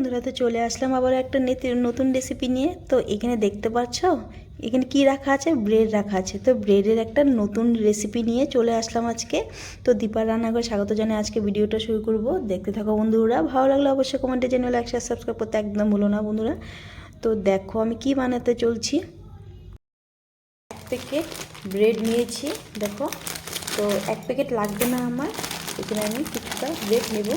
বন্ধুরা তো চলে আসলাম আবার একটা নেতি- নতুন রেসিপি নিয়ে। তো এখানে দেখতে পাচ্ছ? এখানে কি রাখা আছে? ব্রেড রাখা আছে। তো ব্রেডের একটা নতুন রেসিপি নিয়ে চলে আসলাম আজকে। তো দীপার রান্নাঘরে স্বাগত জানিয়ে আজকে ভিডিওটা শুরু করব। দেখতে থাকো বন্ধুরা। ভালো লাগলে অবশ্যই কমেন্টে জানিয়ে লাইক শেয়ার সাবস্ক্রাইব করতে একদম ভুলো না বন্ধুরা। তো দেখো আমি কি বানাতে চলছি। এক প্যাকেট ব্রেড নিয়েছি, দেখো। তো এক প্যাকেট লাগবে না আমার। এখানে আমি কিছুটা ব্রেড নেব।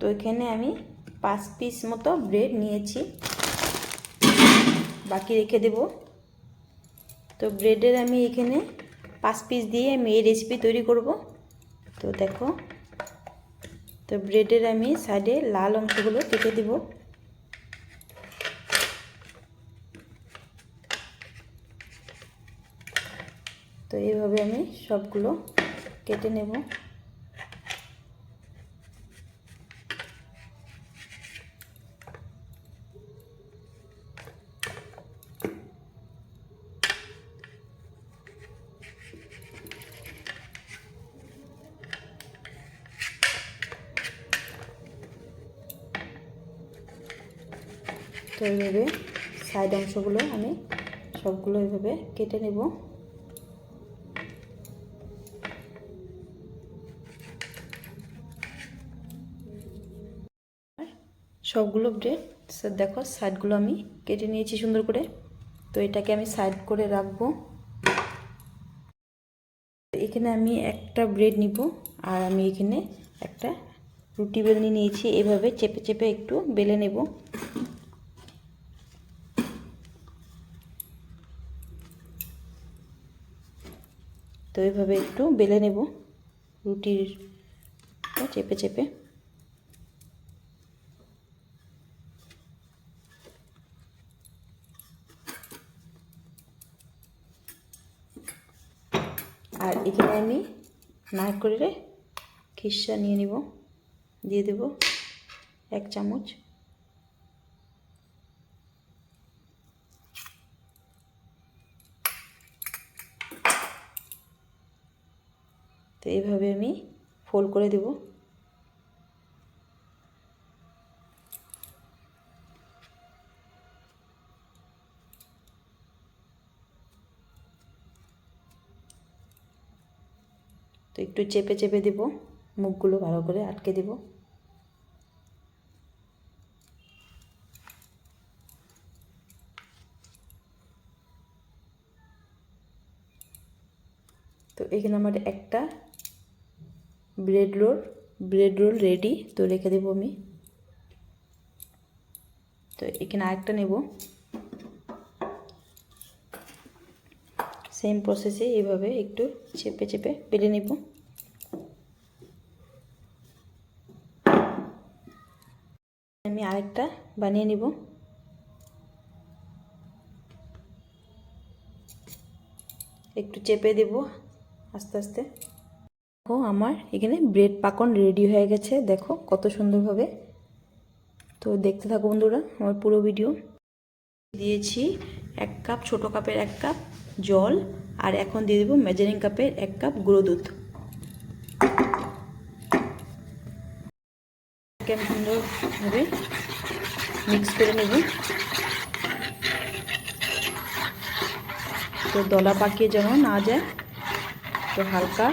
তো এখানে আমি পাঁচ পিস মতো ব্রেড নিয়েছি। বাকি রেখে দেব। তো ব্রেডের আমি এখানে পাঁচ পিস দিয়ে আমি এই রেসিপি তৈরি করব। তো দেখো, তো ব্রেডের আমি সাইডে লাল অংশগুলো কেটে দেব। তো এইভাবে আমি সবগুলো কেটে নেব। তো এইভাবে সাইড অংশগুলো আমি সবগুলো এইভাবে কেটে নেব। সবগুলো ব্রেড দেখো সাইডগুলো আমি কেটে নিয়েছি সুন্দর করে। তো এটাকে আমি সাইড করে রাখব। এখানে আমি একটা ব্রেড নিব আর আমি এখানে একটা রুটি বেলনি নিয়েছি। এভাবে চেপে চেপে একটু বেলে নেব। তো এইভাবে একটু বেলে নেব রুটির চেপে চেপে। আর এখানে আমি নাক করে খিসা নিয়ে নিব, দিয়ে দেব এক চামচ। তো এইভাবে আমি ফোল্ড করে দেব। তো একটু চেপে চেপে দেব, মুখগুলো ভালো করে আটকে দেব। তো এখানে আমার একটা bread roll bread roll ready তো রেখে দেবো আমি। তো এখানে আরেকটা নেব। সেম প্রসেসে এইভাবে একটু চেপে চেপে পেলে নেব। আমি আরেকটা বানিয়ে নিব। একটু চেপে দেব আস্তে আস্তে। দেখো আমার এখানে ব্রেড পাকন রেডি হয়ে গেছে, দেখো কত সুন্দরভাবে। তো দেখতে থাকো বন্ধুরা, আমার পুরো ভিডিও। দিয়েছি এক কাপ, ছোট কাপের এক কাপ জল, আর এখন দিয়ে দেবো মেজারিং কাপের এক কাপ গুঁড়ো দুধ। আমি সুন্দরভাবে মিক্স করে নেব। তো দলা পাকিয়ে যেন না যায়, তো হালকা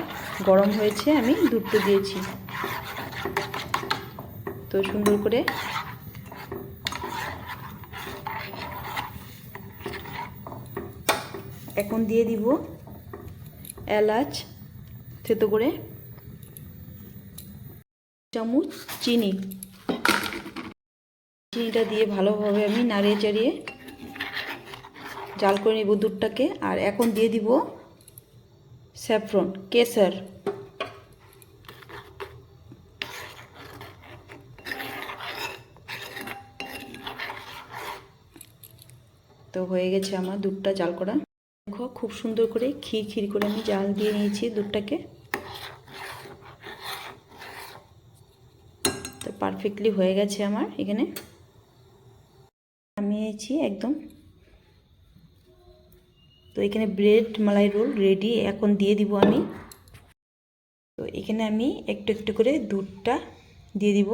গরম হয়েছে, আমি দুধটা দিয়েছি। তো সুন্দর করে এখন দিয়ে দিব এলাচ, থেতো করে চামচ চিনি। চিনিটা দিয়ে ভালোভাবে আমি নাড়িয়ে চাড়িয়ে জাল করে নিব দুধটাকে। আর এখন দিয়ে দিব স্যাফরন কেসার তো হয়ে গেছে আমার দুধটা জাল করা। দেখো, খুব সুন্দর করে ক্ষীর ক্ষীর করে আমি জাল দিয়ে নিয়েছি দুধটাকে। তো পারফেক্টলি হয়ে গেছে আমার এখানে। আমি নিয়েছি একদম। তো এখানে ব্রেড মালাই রোল রেডি এখন দিয়ে দিব আমি। তো এখানে আমি একটু একটু করে দুধটা দিয়ে দিব।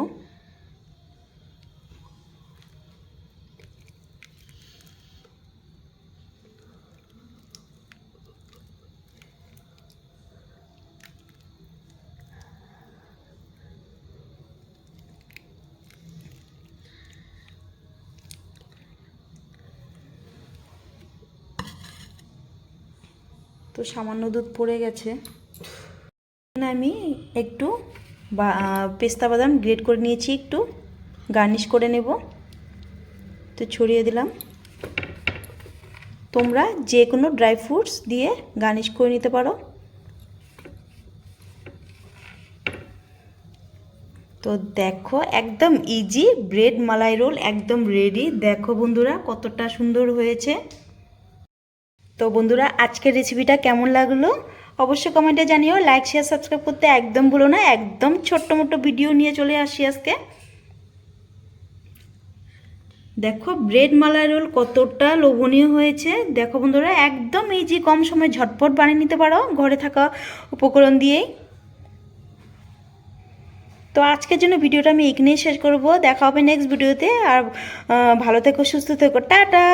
তো সামান্য দুধ পড়ে গেছে। আমি একটু বা পেস্তা বাদাম গ্রেট করে নিয়েছি একটু, গার্নিশ করে নেব। তো ছড়িয়ে দিলাম। তোমরা যে কোনো ড্রাই ফ্রুটস দিয়ে গার্নিশ করে নিতে পারো। তো দেখো, একদম ইজি ব্রেড মালাই রোল একদম রেডি দেখো বন্ধুরা, কতটা সুন্দর হয়েছে। তো বন্ধুরা, আজকের রেসিপিটা কেমন লাগল? অবশ্যই কমেন্টে জানিও। লাইক শেয়ার সাবস্ক্রাইব করতে একদম ভুলো না। একদম ছোট্ট মোটো ভিডিও নিয়ে চলে আসি আজকে। দেখো ব্রেড মালাই রোল কতটা লোভনীয় হয়েছে। দেখো বন্ধুরা, একদম ইজি কম সময় ঝটপট বানিয়ে নিতে পারো ঘরে থাকা উপকরণ দিয়েই। তো আজকের জন্য ভিডিওটা আমি এখানেই শেষ করব। দেখা হবে নেক্সট ভিডিওতে আর ভালো থেকো, সুস্থ থেকো। টাটা!